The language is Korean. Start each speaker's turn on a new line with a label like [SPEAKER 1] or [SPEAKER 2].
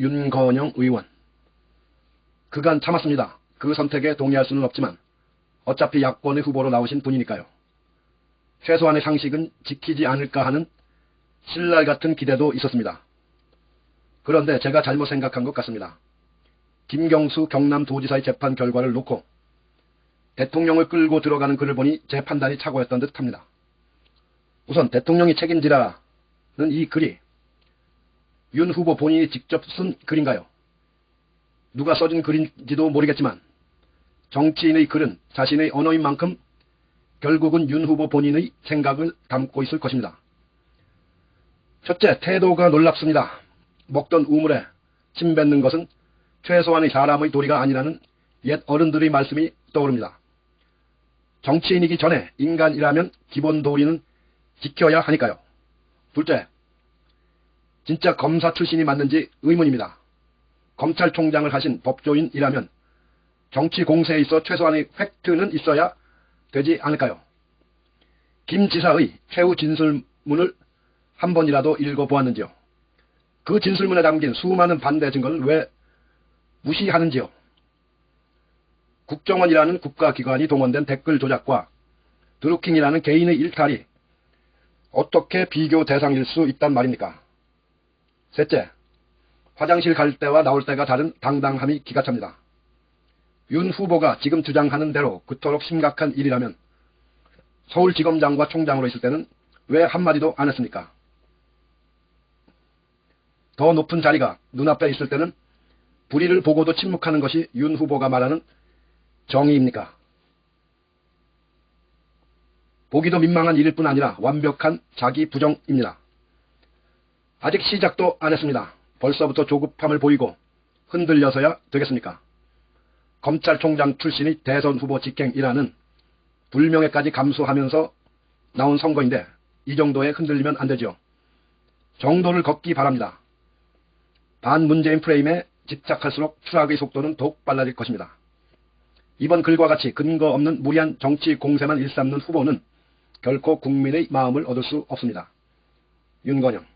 [SPEAKER 1] 윤건영 의원. 그간 참았습니다. 그 선택에 동의할 수는 없지만 어차피 야권의 후보로 나오신 분이니까요. 최소한의 상식은 지키지 않을까 하는 신랄 같은 기대도 있었습니다. 그런데 제가 잘못 생각한 것 같습니다. 김경수 경남도지사의 재판 결과를 놓고 대통령을 끌고 들어가는 글을 보니 제 판단이 착오였던 듯 합니다. 우선 대통령이 책임지라는 이 글이 윤 후보 본인이 직접 쓴 글인가요? 누가 써준 글인지도 모르겠지만 정치인의 글은 자신의 언어인 만큼 결국은 윤 후보 본인의 생각을 담고 있을 것입니다. 첫째, 태도가 놀랍습니다. 먹던 우물에 침 뱉는 것은 최소한의 사람의 도리가 아니라는 옛 어른들의 말씀이 떠오릅니다. 정치인이기 전에 인간이라면 기본 도리는 지켜야 하니까요. 둘째, 진짜 검사 출신이 맞는지 의문입니다. 검찰총장을 하신 법조인이라면 정치 공세에 있어 최소한의 팩트는 있어야 되지 않을까요? 김 지사의 최후 진술문을 한 번이라도 읽어보았는지요? 그 진술문에 담긴 수많은 반대 증거를 왜 무시하는지요? 국정원이라는 국가기관이 동원된 댓글 조작과 드루킹이라는 개인의 일탈이 어떻게 비교 대상일 수 있단 말입니까? 셋째, 화장실 갈 때와 나올 때가 다른 당당함이 기가 찹니다. 윤 후보가 지금 주장하는 대로 그토록 심각한 일이라면 서울지검장과 총장으로 있을 때는 왜 한마디도 안 했습니까? 더 높은 자리가 눈앞에 있을 때는 불의를 보고도 침묵하는 것이 윤 후보가 말하는 정의입니까? 보기도 민망한 일일 뿐 아니라 완벽한 자기 부정입니다. 아직 시작도 안 했습니다. 벌써부터 조급함을 보이고 흔들려서야 되겠습니까? 검찰총장 출신의 대선 후보 직행이라는 불명예까지 감수하면서 나온 선거인데 이 정도에 흔들리면 안 되죠. 정도를 걷기 바랍니다. 반문재인 프레임에 집착할수록 추락의 속도는 더욱 빨라질 것입니다. 이번 글과 같이 근거 없는 무리한 정치 공세만 일삼는 후보는 결코 국민의 마음을 얻을 수 없습니다. 윤건영